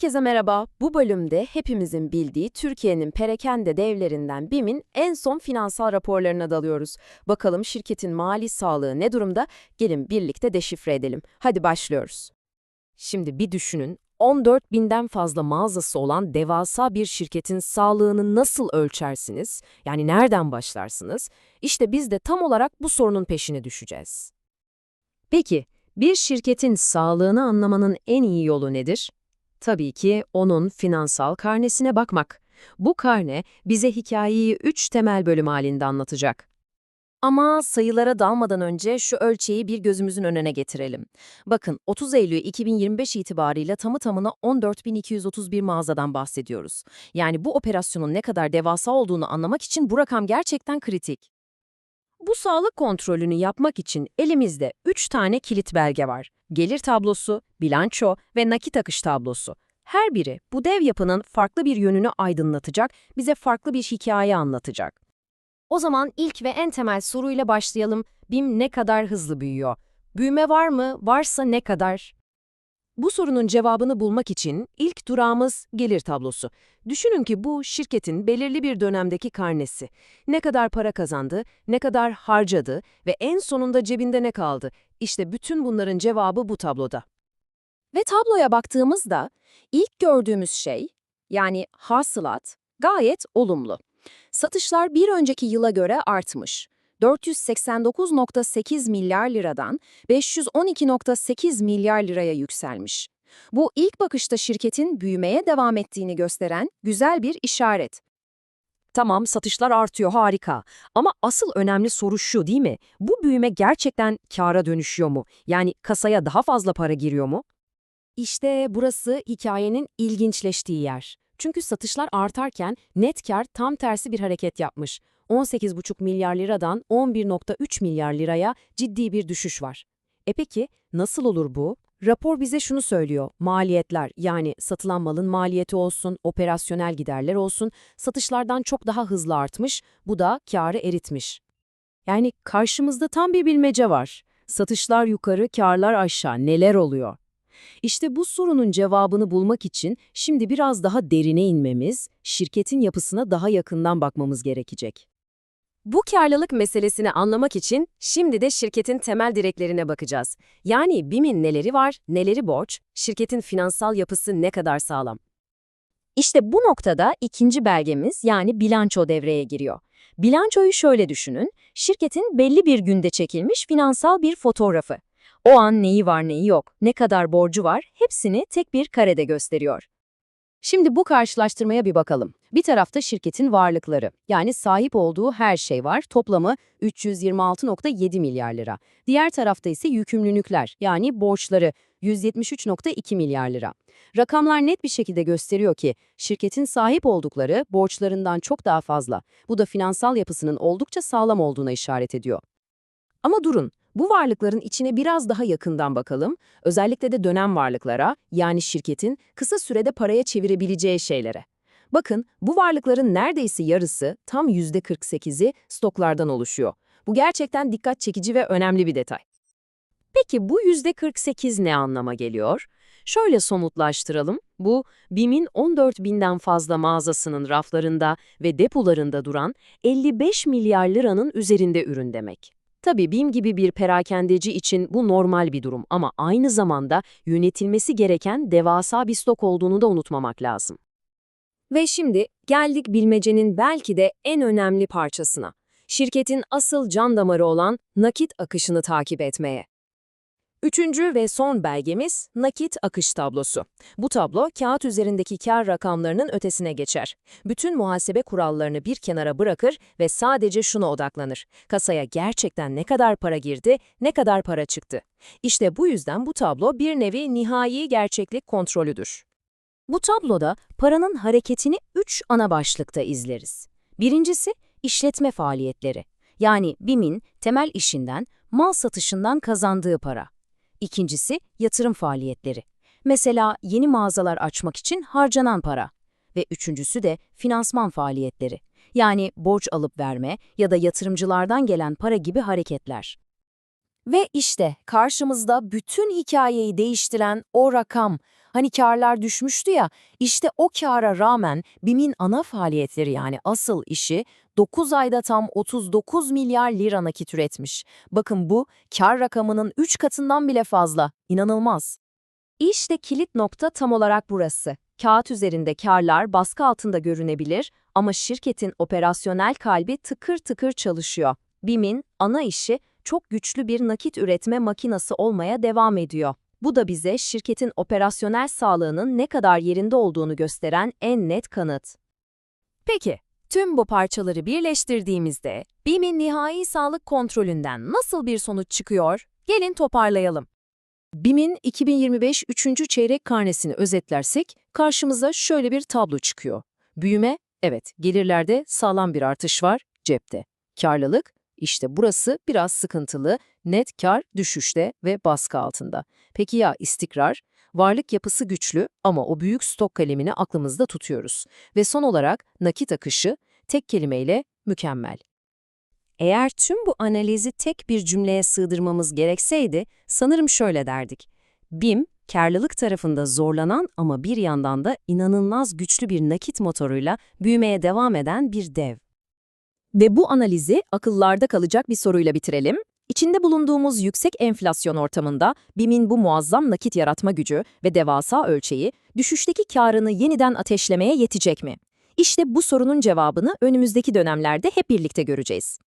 Herkese merhaba. Bu bölümde hepimizin bildiği Türkiye'nin perakende devlerinden BİM'in en son finansal raporlarına dalıyoruz. Bakalım şirketin mali sağlığı ne durumda? Gelin birlikte deşifre edelim. Hadi başlıyoruz. Şimdi bir düşünün, 14 binden fazla mağazası olan devasa bir şirketin sağlığını nasıl ölçersiniz? Yani nereden başlarsınız? İşte biz de tam olarak bu sorunun peşine düşeceğiz. Peki, bir şirketin sağlığını anlamanın en iyi yolu nedir? Tabii ki onun finansal karnesine bakmak. Bu karne bize hikayeyi üç temel bölüm halinde anlatacak. Ama sayılara dalmadan önce şu ölçeği bir gözümüzün önüne getirelim. Bakın 30 Eylül 2025 itibarıyla tamı tamına 14.231 mağazadan bahsediyoruz. Yani bu operasyonun ne kadar devasa olduğunu anlamak için bu rakam gerçekten kritik. Bu sağlık kontrolünü yapmak için elimizde 3 tane kilit belge var. Gelir tablosu, bilanço ve nakit akış tablosu. Her biri bu dev yapının farklı bir yönünü aydınlatacak, bize farklı bir hikaye anlatacak. O zaman ilk ve en temel soruyla başlayalım. BİM ne kadar hızlı büyüyor? Büyüme var mı? Varsa ne kadar? Bu sorunun cevabını bulmak için ilk durağımız gelir tablosu. Düşünün ki bu şirketin belirli bir dönemdeki karnesi. Ne kadar para kazandı, ne kadar harcadı ve en sonunda cebinde ne kaldı? İşte bütün bunların cevabı bu tabloda. Ve tabloya baktığımızda ilk gördüğümüz şey, yani hasılat, gayet olumlu. Satışlar bir önceki yıla göre artmış. 489.8 milyar liradan 512.8 milyar liraya yükselmiş. Bu ilk bakışta şirketin büyümeye devam ettiğini gösteren güzel bir işaret. Tamam, satışlar artıyor, harika. Ama asıl önemli soru şu değil mi? Bu büyüme gerçekten kâra dönüşüyor mu? Yani kasaya daha fazla para giriyor mu? İşte burası hikayenin ilginçleştiği yer. Çünkü satışlar artarken net kar tam tersi bir hareket yapmış. 18,5 milyar liradan 11,3 milyar liraya ciddi bir düşüş var. E peki nasıl olur bu? Rapor bize şunu söylüyor. Maliyetler yani satılan malın maliyeti olsun, operasyonel giderler olsun satışlardan çok daha hızlı artmış, bu da karı eritmiş. Yani karşımızda tam bir bilmece var. Satışlar yukarı, karlar aşağı. Neler oluyor? İşte bu sorunun cevabını bulmak için şimdi biraz daha derine inmemiz, şirketin yapısına daha yakından bakmamız gerekecek. Bu karlılık meselesini anlamak için şimdi de şirketin temel direklerine bakacağız. Yani BİM'in neleri var, neleri borç, şirketin finansal yapısı ne kadar sağlam. İşte bu noktada ikinci belgemiz yani bilanço devreye giriyor. Bilançoyu şöyle düşünün, şirketin belli bir günde çekilmiş finansal bir fotoğrafı. O an neyi var neyi yok, ne kadar borcu var hepsini tek bir karede gösteriyor. Şimdi bu karşılaştırmaya bir bakalım. Bir tarafta şirketin varlıkları, yani sahip olduğu her şey var, toplamı 326.7 milyar lira. Diğer tarafta ise yükümlülükler, yani borçları 173.2 milyar lira. Rakamlar net bir şekilde gösteriyor ki şirketin sahip oldukları borçlarından çok daha fazla. Bu da finansal yapısının oldukça sağlam olduğuna işaret ediyor. Ama durun, bu varlıkların içine biraz daha yakından bakalım, özellikle de dönem varlıklara, yani şirketin kısa sürede paraya çevirebileceği şeylere. Bakın, bu varlıkların neredeyse yarısı, tam %48'i stoklardan oluşuyor. Bu gerçekten dikkat çekici ve önemli bir detay. Peki bu %48 ne anlama geliyor? Şöyle somutlaştıralım. Bu, BİM'in 14 binden fazla mağazasının raflarında ve depolarında duran 55 milyar liranın üzerinde ürün demek. Tabii BİM gibi bir perakendeci için bu normal bir durum ama aynı zamanda yönetilmesi gereken devasa bir stok olduğunu da unutmamak lazım. Ve şimdi geldik bilmecenin belki de en önemli parçasına. Şirketin asıl can damarı olan nakit akışını takip etmeye. Üçüncü ve son belgemiz nakit akış tablosu. Bu tablo kağıt üzerindeki kar rakamlarının ötesine geçer. Bütün muhasebe kurallarını bir kenara bırakır ve sadece şuna odaklanır. Kasaya gerçekten ne kadar para girdi, ne kadar para çıktı. İşte bu yüzden bu tablo bir nevi nihai gerçeklik kontrolüdür. Bu tabloda paranın hareketini üç ana başlıkta izleriz. Birincisi işletme faaliyetleri. Yani BİM'in temel işinden, mal satışından kazandığı para. İkincisi yatırım faaliyetleri. Mesela yeni mağazalar açmak için harcanan para. Ve üçüncüsü de finansman faaliyetleri. Yani borç alıp verme ya da yatırımcılardan gelen para gibi hareketler. Ve işte karşımızda bütün hikayeyi değiştiren o rakam, Hani karlar düşmüştü ya, işte o kâra rağmen BİM'in ana faaliyetleri yani asıl işi 9 ayda tam 39 milyar lira nakit üretmiş. Bakın bu kar rakamının 3 katından bile fazla. İnanılmaz. İşte kilit nokta tam olarak burası. Kağıt üzerinde karlar baskı altında görünebilir ama şirketin operasyonel kalbi tıkır tıkır çalışıyor. BİM'in ana işi çok güçlü bir nakit üretme makinası olmaya devam ediyor. Bu da bize şirketin operasyonel sağlığının ne kadar yerinde olduğunu gösteren en net kanıt. Peki, tüm bu parçaları birleştirdiğimizde BİM'in nihai sağlık kontrolünden nasıl bir sonuç çıkıyor? Gelin toparlayalım. BİM'in 2025 3. çeyrek karnesini özetlersek karşımıza şöyle bir tablo çıkıyor. Büyüme, evet gelirlerde sağlam bir artış var, cepte. Karlılık, işte burası biraz sıkıntılı, net kar düşüşte ve baskı altında. Peki ya istikrar? Varlık yapısı güçlü ama o büyük stok kalemini aklımızda tutuyoruz. Ve son olarak nakit akışı, tek kelimeyle mükemmel. Eğer tüm bu analizi tek bir cümleye sığdırmamız gerekseydi, sanırım şöyle derdik. BİM, karlılık tarafında zorlanan ama bir yandan da inanılmaz güçlü bir nakit motoruyla büyümeye devam eden bir dev. Ve bu analizi akıllarda kalacak bir soruyla bitirelim. İçinde bulunduğumuz yüksek enflasyon ortamında BİM'in bu muazzam nakit yaratma gücü ve devasa ölçeği düşüşteki karını yeniden ateşlemeye yetecek mi? İşte bu sorunun cevabını önümüzdeki dönemlerde hep birlikte göreceğiz.